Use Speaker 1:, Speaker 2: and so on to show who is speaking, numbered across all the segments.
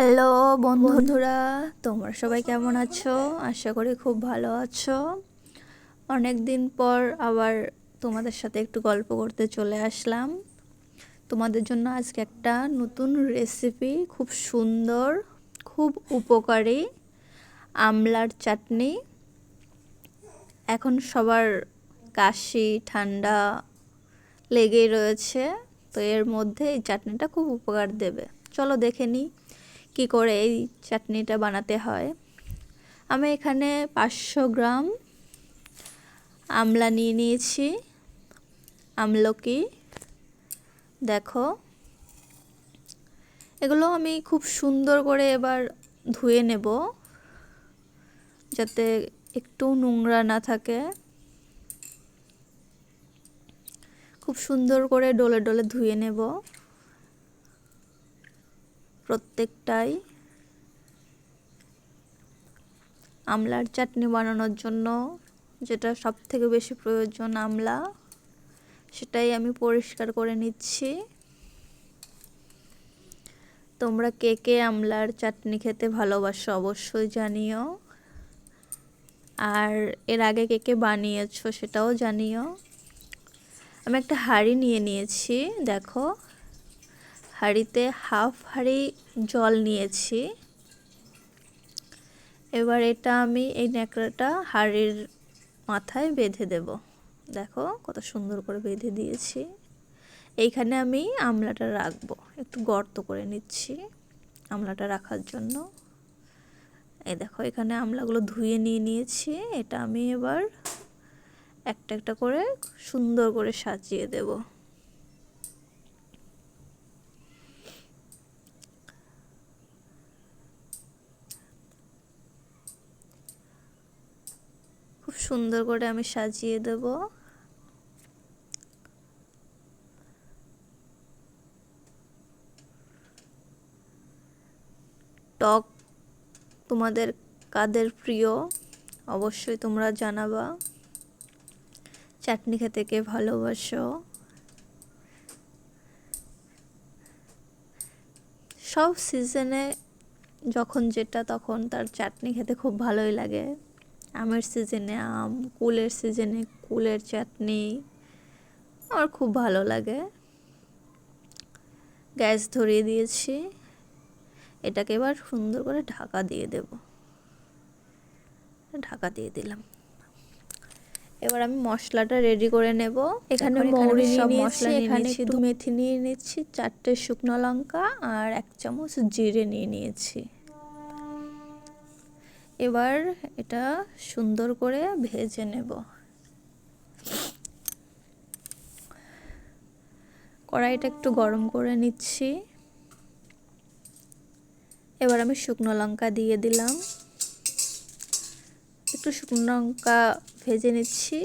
Speaker 1: Hello বন্ধুরা, তোমরা সবাই কেমন আছো? আশা করি খুব ভালো আছো। অনেক দিন পর আবার তোমাদের সাথে একটু গল্প করতে চলে আসলাম। তোমাদের জন্য আজকে একটা নতুন রেসিপি খুব সুন্দর, খুব উপকারী আমলার চাটনি। এখন সবার কাশি, ঠান্ডা লেগেই রয়েছে, তো এর মধ্যে এই চাটনিটা খুব উপকার দেবে। চলো দেখে নিই। কী করে এই চাটনিটা বানাতে হয়? আমি এখানে পাঁচশো গ্রাম আমলা নিয়ে নিয়েছি। আমলকি। দেখো। এগুলো আমি খুব সুন্দর করে এবার ধুয়ে নেব যাতে একটু নোংরা না থাকে। খুব সুন্দর করে ডলে ডলে ধুয়ে নেব। প্রত্যেকটাই আমলার চাটনি বানানোর জন্য যেটা সব থেকে বেশি প্রয়োজন আমলা, সেটাই আমি পরিষ্কার করে নিচ্ছি। তোমরা কে কে আমলার চাটনি খেতে ভালোবাসো অবশ্যই জানিও। আর এর আগে কে কে বানিয়েছো সেটাও জানিও। আমি একটা হাঁড়ি নিয়ে নিয়েছি, দেখো। হাঁড়িতে হাফ হাঁড়ি জল নিয়েছি। এবার এটা আমি এই ন্যাকড়াটা হাঁড়ির মাথায় বেঁধে দেব। দেখো কত সুন্দর করে বেঁধে দিয়েছি। এইখানে আমি আমলাটা রাখব। একটু গর্ত করে নিচ্ছি আমলাটা রাখার জন্য। এই দেখো, এখানে আমলাগুলো ধুয়ে নিয়ে নিয়েছি। এটা আমি এবার একটা একটা করে সুন্দর করে সাজিয়ে দেবো। সুন্দর করে আমি সাজিয়ে দেব। টক তোমাদের কাদের প্রিয়? অবশ্যই তোমরা জানাবা। চাটনি খেতে কে ভালোবাসো? সব সিজনে যখন যেটা তখন তার চাটনি খেতে খুব ভালোই লাগে। আমের সিজনে আম কুলের সিজনে কুলের চাটনি আমার খুব ভালো লাগে। গ্যাস ধরিয়ে দিয়েছি এটাকে এবার সুন্দর করে ঢাকা দিয়ে দেব। ঢাকা দিয়ে দিলাম। এবার আমি মশলাটা রেডি করে নেব। এখানে মৌরি সব মশলা এখানে একটু মেথি নিয়ে নিচ্ছি চারটে শুকনো লঙ্কা আর এক চামচ জিরে নিয়ে নিয়েছি। এবার এটা সুন্দর করে ভেজে নেব। কড়াইটা একটু গরম করে নিচ্ছি। এবার আমি শুকনো লঙ্কা দিয়ে দিলাম। একটু শুকনো লঙ্কা ভেজে নিচ্ছি।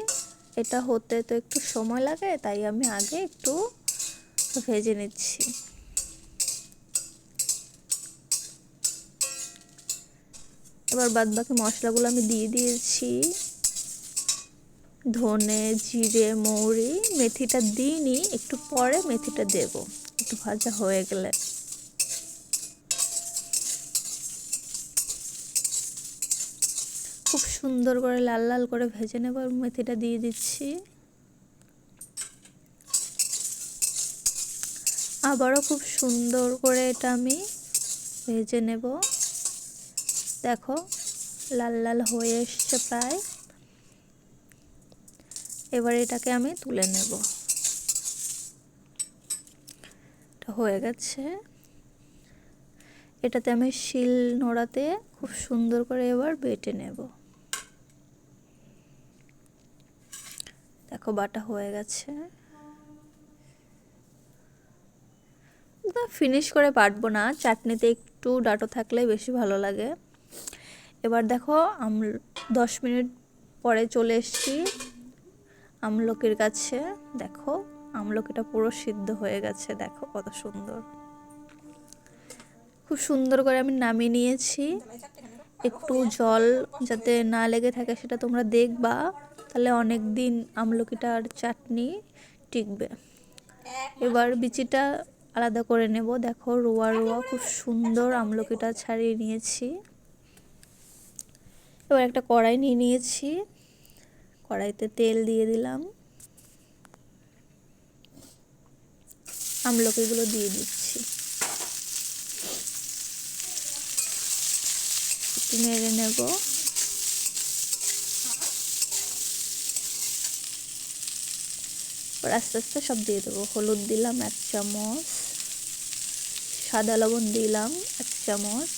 Speaker 1: এটা হতে তো একটু সময় লাগে, তাই আমি আগে একটু ভেজে নিচ্ছি। এবার বাদ বাকি মশলাগুলো আমি দিয়ে দিয়েছি। ধনে, জিরে, মৌরি, মেথিটা দিইনি, একটু পরে মেথিটা দেব। একটু ভাজা হয়ে গেলে। খুব সুন্দর করে লাল লাল করে ভেজে নেব মেথিটা দিয়ে দিচ্ছি। আবারও খুব সুন্দর করে এটা আমি ভেজে নেব। দেখো, লাল লাল হয়ে এসছে প্রায়। এবার এটাকে আমি তুলে নেব। এটা হয়ে গেছে। এটাতে আমি শিল নোড়াতে খুব সুন্দর করে এবার বেটে নেব। দেখো, বাটা হয়ে গেছে। ফিনিশ করে পারব না। চাটনিতে একটু ডাটো থাকলে বেশি ভালো লাগে। এবার দেখো, আম, দশ মিনিট পরে চলে এসছি আমলকির কাছে। দেখো, আমলকিটা পুরো সিদ্ধ হয়ে গেছে। দেখো কত সুন্দর। খুব সুন্দর করে আমি নামিয়ে নিয়েছি। একটু জল যাতে না লেগে থাকে সেটা তোমরা দেখবা। তাহলে অনেক দিন আমলকিটার চাটনি টিকবে। এবার বিচিটা আলাদা করে নেব। দেখো, রোয়া রোয়া খুব সুন্দর আমলকিটা ছাড়িয়ে নিয়েছি। এবার একটা কড়াই নিয়ে নিয়েছি। কড়াইতে তেল দিয়ে দিলাম। আমলকিগুলো দিয়ে দিচ্ছি। একটু নেড়ে নেব। আস্তে আস্তে সব দিয়ে দেবো। হলুদ দিলাম এক চামচ। সাদা লবণ দিলাম এক চামচ।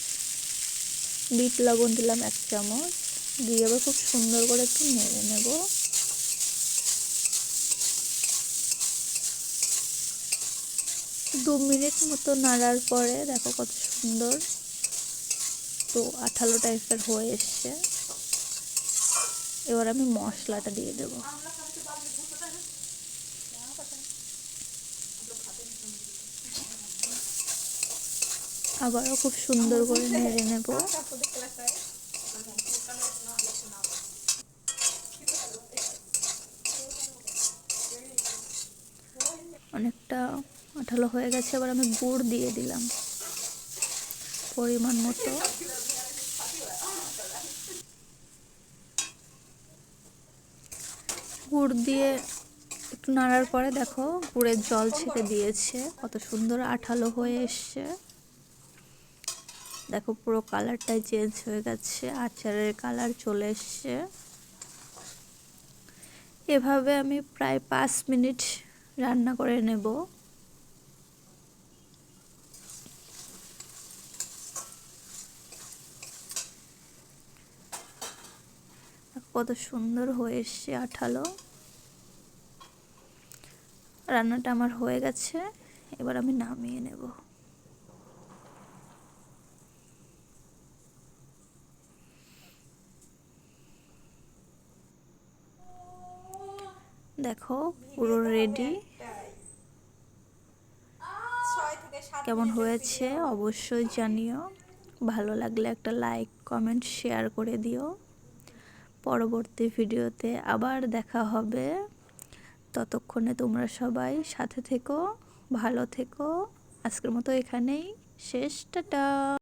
Speaker 1: বিট লবণ দিলাম এক চামচ। দিয়ে আবার খুব সুন্দর করে একটু নেড়ে নেব। দু মিনিট মতো নাড়ার পরে দেখো কত সুন্দর তো আঠালো টাইপের হয়ে এসছে। এবার আমি মশলাটা দিয়ে দেবো। আবারও খুব সুন্দর করে নেড়ে নেব। অনেকটা আঠালো হয়ে গেছে, এবার আমি গুড় দিয়ে দিলাম পরিমাণ মতো। গুড় দিয়ে একটু নাড়ার পরে দেখো, গুড়ের জল ছেড়ে দিয়েছে, কত সুন্দর আঠালো হয়ে এসছে। দেখো পুরো কালারটাই চেঞ্জ হয়ে গেছে, আচারের কালার চলে এসছে। এভাবে আমি প্রায় পাঁচ মিনিট রান্না করে নেব। কত সুন্দর হয়ে এসছে আঠালো। রান্নাটা আমার হয়ে গেছে, এবার আমি নামিয়ে নেব। দেখো, পুরো রেডি কেমন হয়েছে অবশ্যই জানিও। ভালো লাগলে একটা লাইক কমেন্ট শেয়ার করে দিও। পরবর্তী ভিডিওতে আবার দেখা হবে। ততক্ষণে তোমরা সবাই সাথে থেকো, ভালো থেকো। আজকের মতো এখানেই শেষ, টাটা।